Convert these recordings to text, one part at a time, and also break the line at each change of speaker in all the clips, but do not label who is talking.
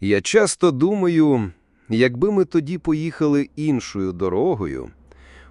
Я часто думаю, якби ми тоді поїхали іншою дорогою,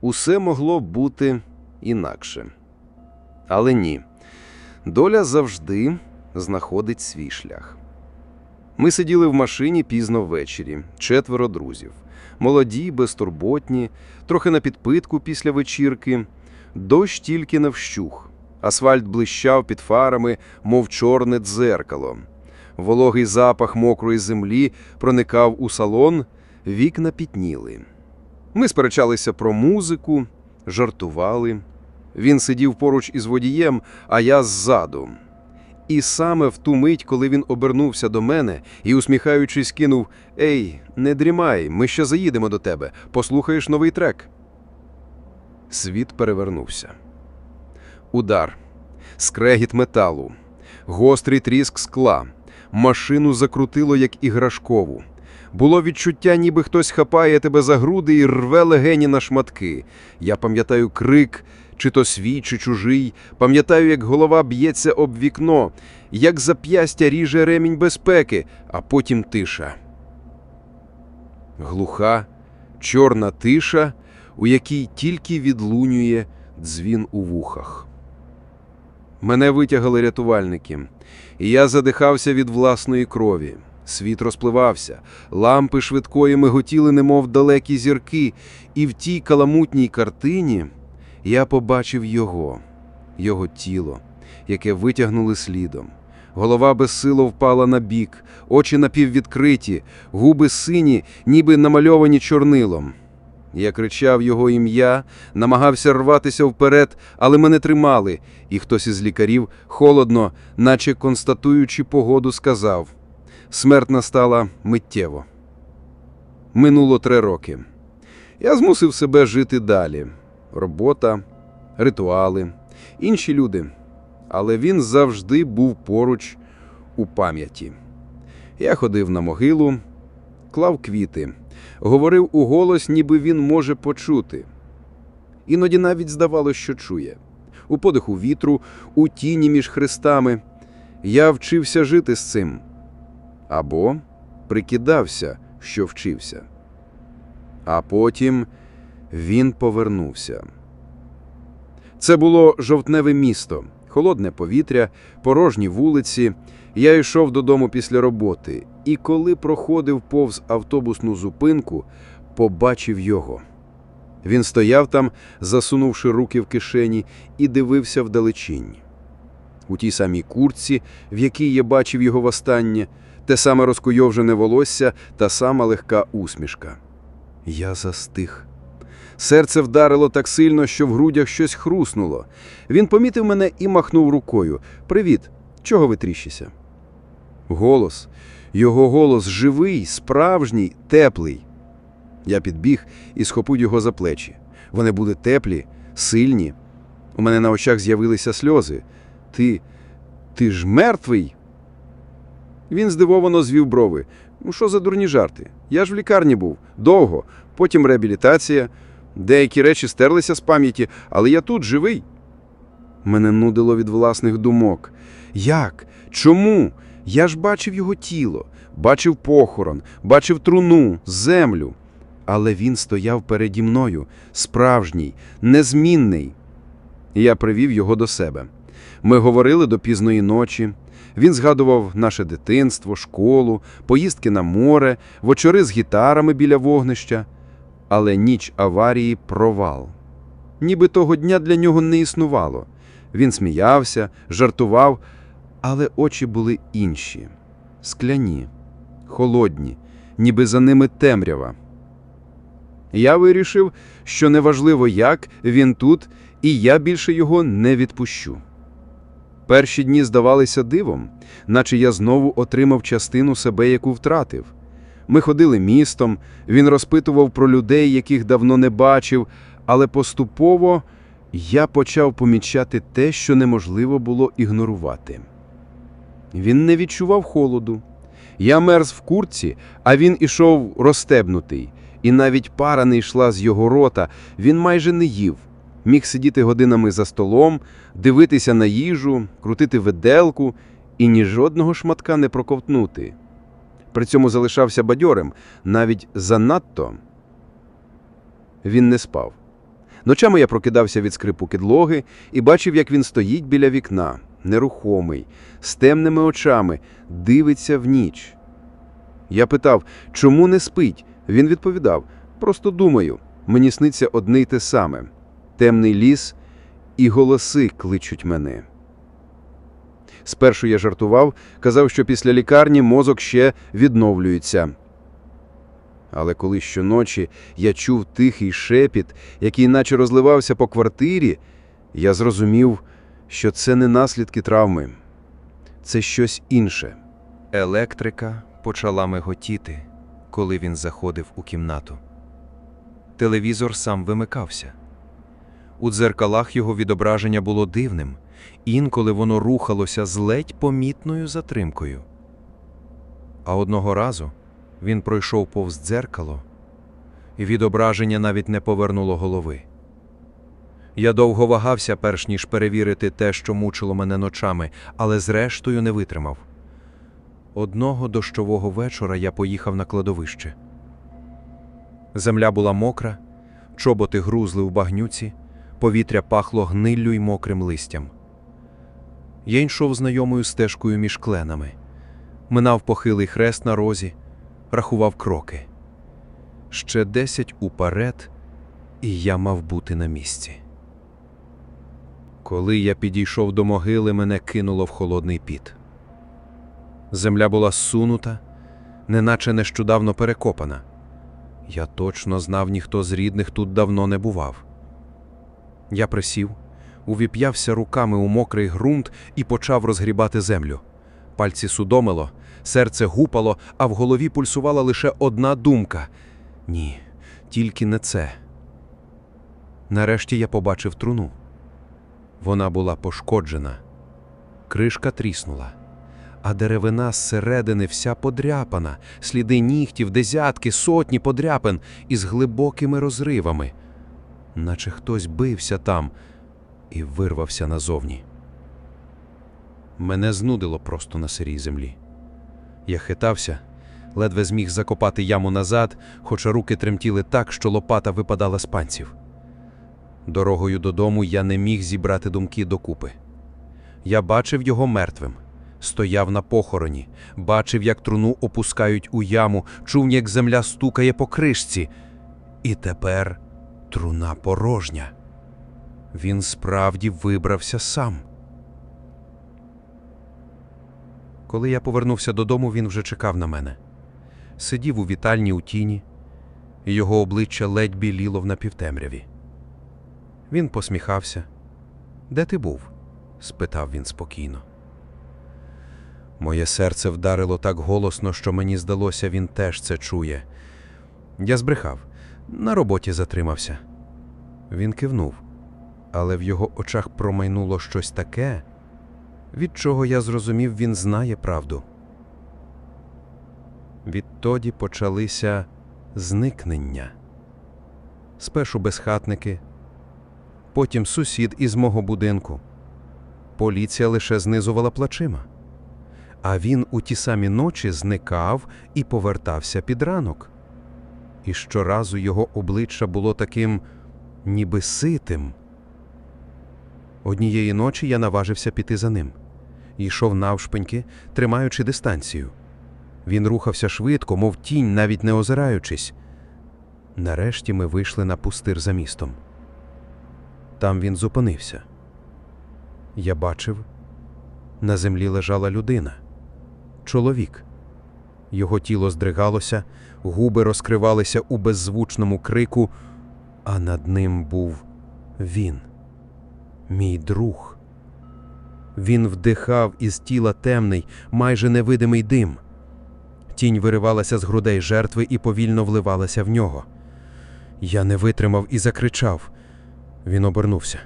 усе могло б бути інакше. Але ні, доля завжди знаходить свій шлях. Ми сиділи в машині пізно ввечері, четверо друзів. Молоді, безтурботні, трохи на підпитку після вечірки. Дощ тільки не вщух. Асфальт блищав під фарами, мов чорне дзеркало. Вологий запах мокрої землі проникав у салон, вікна пітніли. Ми сперечалися про музику, жартували. Він сидів поруч із водієм, а я ззаду. І саме в ту мить, коли він обернувся до мене і, усміхаючись, кинув Ей, не дрімай, ми ще заїдемо до тебе, послухаєш новий трек. Світ перевернувся. Удар, скрегіт металу, гострий тріск скла. Машину закрутило, як іграшкову. Було відчуття, ніби хтось хапає тебе за груди і рве легені на шматки. Я пам'ятаю крик, чи то свій, чи чужий. Пам'ятаю, як голова б'ється об вікно, як зап'ястя ріже ремінь безпеки, а потім тиша. Глуха, чорна тиша, у якій тільки відлунює дзвін у вухах. Мене витягали рятувальники, і я задихався від власної крові. Світ розпливався, лампи швидкої миготіли, немов далекі зірки, і в тій каламутній картині я побачив його, його тіло, яке витягнули слідом. Голова безсило впала на бік, очі напіввідкриті, губи сині, ніби намальовані чорнилом. Я кричав його ім'я, намагався рватися вперед, але мене тримали, і хтось із лікарів холодно, наче констатуючи погоду, сказав смерть настала миттєво. Минуло три роки. Я змусив себе жити далі. Робота, ритуали, інші люди. Але він завжди був поруч у пам'яті. Я ходив на могилу, клав квіти, говорив у голос, ніби він може почути. Іноді навіть здавалося, що чує. У подиху вітру, у тіні між хрестами. Я вчився жити з цим. Або прикидався, що вчився. А потім він повернувся. Це було жовтневе місто, холодне повітря, порожні вулиці. Я йшов додому після роботи, і коли проходив повз автобусну зупинку, побачив його. Він стояв там, засунувши руки в кишені, і дивився вдалечінь. У тій самій куртці, в якій я бачив його востаннє, те саме розкуйовжене волосся, та сама легка усмішка. Я застиг. Серце вдарило так сильно, що в грудях щось хруснуло. Він помітив мене і махнув рукою. Привіт, чого ви тріщися? Голос. Його голос живий, справжній, теплий. Я підбіг і схопив його за плечі. Вони були теплі, сильні. У мене на очах з'явилися сльози. Ти. ти ж мертвий? Він здивовано звів брови. Ну, що за дурні жарти? Я ж в лікарні був. Довго. Потім реабілітація. Деякі речі стерлися з пам'яті, але я тут живий. Мене нудило від власних думок. Як? Чому? Я ж бачив його тіло, бачив похорон, бачив труну, землю. Але він стояв переді мною, справжній, незмінний. Я привів його до себе. Ми говорили до пізної ночі. Він згадував наше дитинство, школу, поїздки на море, вечори з гітарами біля вогнища. Але ніч аварії провал. Ніби того дня для нього не існувало. Він сміявся, жартував, але очі були інші скляні, холодні, ніби за ними темрява. Я вирішив, що неважливо як він тут, і я більше його не відпущу. Перші дні здавалися дивом, наче я знову отримав частину себе, яку втратив. Ми ходили містом, він розпитував про людей, яких давно не бачив, але поступово я почав помічати те, що неможливо було ігнорувати. Він не відчував холоду. Я мерз в курці, а він ішов розстебнутий, і навіть пара не йшла з його рота, він майже не їв. Міг сидіти годинами за столом, дивитися на їжу, крутити виделку і ні жодного шматка не проковтнути. При цьому залишався бадьорим, навіть занадто. Він не спав. Ночами я прокидався від скрипу підлоги і бачив, як він стоїть біля вікна, нерухомий, з темними очами, дивиться в ніч. Я питав, чому не спить? Він відповідав: просто думаю, мені сниться одне й те саме: темний ліс і голоси кличуть мене. Спершу я жартував, казав, що після лікарні мозок ще відновлюється. Але коли щоночі я чув тихий шепіт, який наче розливався по квартирі, я зрозумів, що це не наслідки травми, це щось інше.
Електрика почала миготіти, коли він заходив у кімнату. Телевізор сам вимикався. У дзеркалах його відображення було дивним, інколи воно рухалося з ледь помітною затримкою. А одного разу він пройшов повз дзеркало, і відображення навіть не повернуло голови. Я довго вагався, перш ніж перевірити те, що мучило мене ночами, але зрештою не витримав. Одного дощового вечора я поїхав на кладовище. Земля була мокра, чоботи грузли в багнюці, повітря пахло гниллю й мокрим листям. Я йшов знайомою стежкою між кленами, минав похилий хрест на розі, рахував кроки. Ще десять уперед, і я мав бути на місці. Коли я підійшов до могили, мене кинуло в холодний піт. Земля була сунута, неначе нещодавно перекопана. Я точно знав, ніхто з рідних тут давно не бував. Я присів, увіп'явся руками у мокрий ґрунт і почав розгрібати землю. Пальці судомило, серце гупало, а в голові пульсувала лише одна думка ні, тільки не це. Нарешті я побачив труну. Вона була пошкоджена, кришка тріснула а деревина зсередини вся подряпана, сліди нігтів, десятки, сотні подряпин із глибокими розривами, наче хтось бився там і вирвався назовні. Мене знудило просто на сирій землі. Я хитався, ледве зміг закопати яму назад, хоча руки тремтіли так, що лопата випадала з панців. Дорогою додому я не міг зібрати думки докупи. Я бачив його мертвим стояв на похороні, бачив, як труну опускають у яму, чув, як земля стукає по кришці. І тепер труна порожня. Він справді вибрався сам. Коли я повернувся додому, він вже чекав на мене. Сидів у вітальні у тіні, його обличчя ледь біліло в напівтемряві. Він посміхався. Де ти був? спитав він спокійно. Моє серце вдарило так голосно, що мені здалося, він теж це чує. Я збрехав, на роботі затримався. Він кивнув, але в його очах промайнуло щось таке, від чого я зрозумів, він знає правду. Відтоді почалися зникнення. Спершу безхатники, потім сусід із мого будинку. Поліція лише знизувала плачима а він у ті самі ночі зникав і повертався під ранок. І щоразу його обличчя було таким ніби ситим. Однієї ночі я наважився піти за ним. Йшов навшпиньки, тримаючи дистанцію. Він рухався швидко, мов тінь, навіть не озираючись. Нарешті ми вийшли на пустир за містом. Там він зупинився. Я бачив, на землі лежала людина чоловік. Його тіло здригалося, губи розкривалися у беззвучному крику, а над ним був він, мій друг. Він вдихав із тіла темний, майже невидимий дим. Тінь виривалася з грудей жертви і повільно вливалася в нього. Я не витримав і закричав. Він обернувся.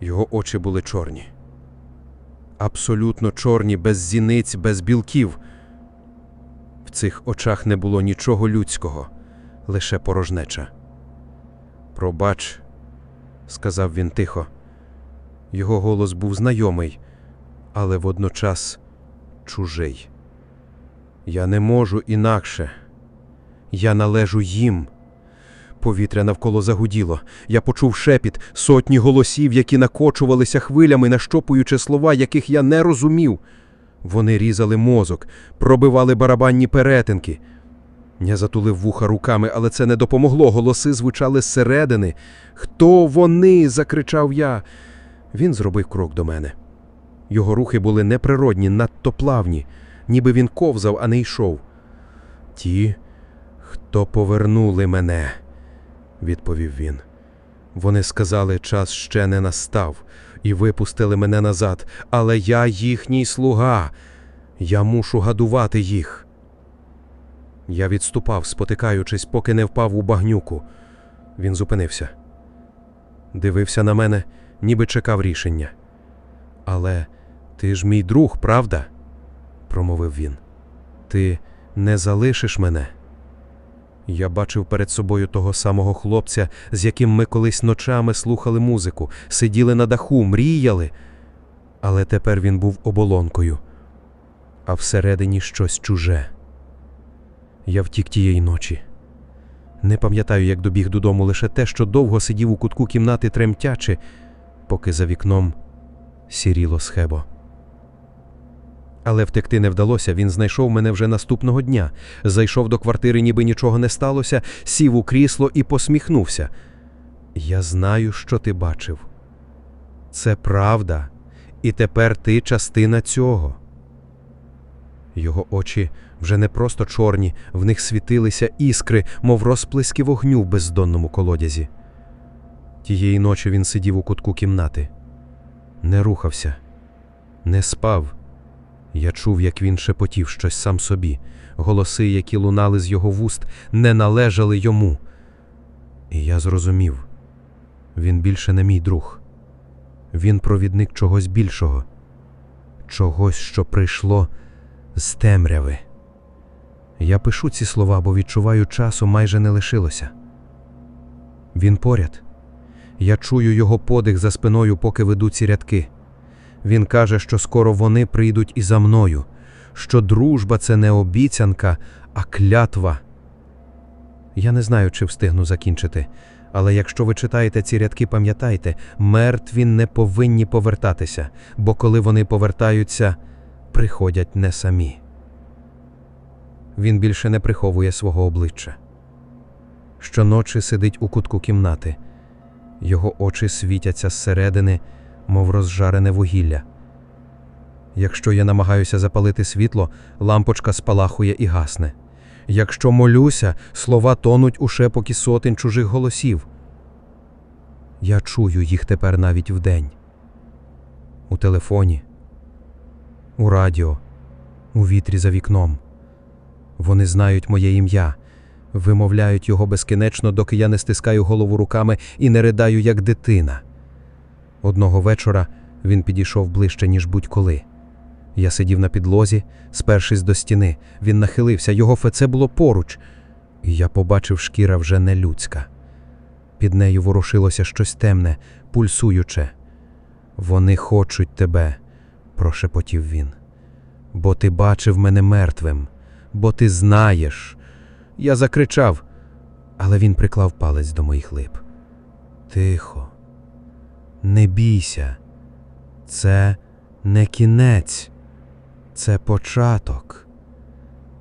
Його очі були чорні абсолютно чорні, без зіниць, без білків. В цих очах не було нічого людського, лише порожнеча. Пробач, сказав він тихо. Його голос був знайомий, але водночас чужий. Я не можу інакше. Я належу їм. Повітря навколо загуділо. Я почув шепіт, сотні голосів, які накочувалися хвилями, нащопуючи слова, яких я не розумів. Вони різали мозок, пробивали барабанні перетинки. Я затулив вуха руками, але це не допомогло. Голоси звучали зсередини. Хто вони? закричав я. Він зробив крок до мене. Його рухи були неприродні, надто плавні, ніби він ковзав, а не йшов. Ті, хто повернули мене, відповів він. Вони сказали, час ще не настав, і випустили мене назад, але я їхній слуга. Я мушу гадувати їх. Я відступав, спотикаючись, поки не впав у багнюку. Він зупинився. Дивився на мене, ніби чекав рішення. Але ти ж мій друг, правда? промовив він. Ти не залишиш мене. Я бачив перед собою того самого хлопця, з яким ми колись ночами слухали музику, сиділи на даху, мріяли. Але тепер він був оболонкою, а всередині щось чуже. Я втік тієї ночі. Не пам'ятаю, як добіг додому лише те, що довго сидів у кутку кімнати тремтячи, поки за вікном сіріло схебо. Але втекти не вдалося, він знайшов мене вже наступного дня, зайшов до квартири, ніби нічого не сталося, сів у крісло і посміхнувся. Я знаю, що ти бачив. Це правда, і тепер ти частина цього. Його очі вже не просто чорні, в них світилися іскри, мов розплески вогню в бездонному колодязі. Тієї ночі він сидів у кутку кімнати, не рухався, не спав. Я чув, як він шепотів щось сам собі. Голоси, які лунали з його вуст, не належали йому. І я зрозумів він більше не мій друг. Він провідник чогось більшого, чогось, що прийшло з темряви. Я пишу ці слова, бо відчуваю, часу майже не лишилося. Він поряд. Я чую його подих за спиною, поки веду ці рядки. Він каже, що скоро вони прийдуть і за мною, що дружба це не обіцянка, а клятва. Я не знаю, чи встигну закінчити, але якщо ви читаєте ці рядки, пам'ятайте, мертві не повинні повертатися, бо коли вони повертаються, приходять не самі. Він більше не приховує свого обличчя. Щоночі сидить у кутку кімнати. Його очі світяться зсередини, мов розжарене вугілля. Якщо я намагаюся запалити світло, лампочка спалахує і гасне. Якщо молюся, слова тонуть у шепокі сотень чужих голосів. Я чую їх тепер навіть вдень. У телефоні, у радіо, у вітрі за вікном. Вони знають моє ім'я, вимовляють його безкінечно, доки я не стискаю голову руками і не ридаю, як дитина. Одного вечора він підійшов ближче, ніж будь-коли. Я сидів на підлозі, спершись до стіни. Він нахилився, його феце було поруч, і я побачив шкіра вже не людська. Під нею ворушилося щось темне, пульсуюче. Вони хочуть тебе, прошепотів він. Бо ти бачив мене мертвим, бо ти знаєш. Я закричав, але він приклав палець до моїх лип. Тихо, не бійся, це не кінець, це початок.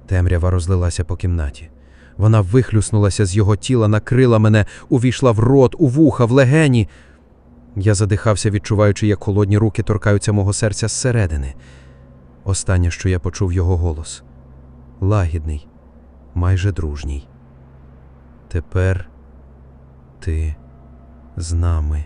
Темрява розлилася по кімнаті. Вона вихлюснулася з його тіла, накрила мене, увійшла в рот, у вуха, в легені. Я задихався, відчуваючи, як холодні руки торкаються мого серця зсередини. Останнє, що я почув його голос лагідний, майже дружній. Тепер ти з нами.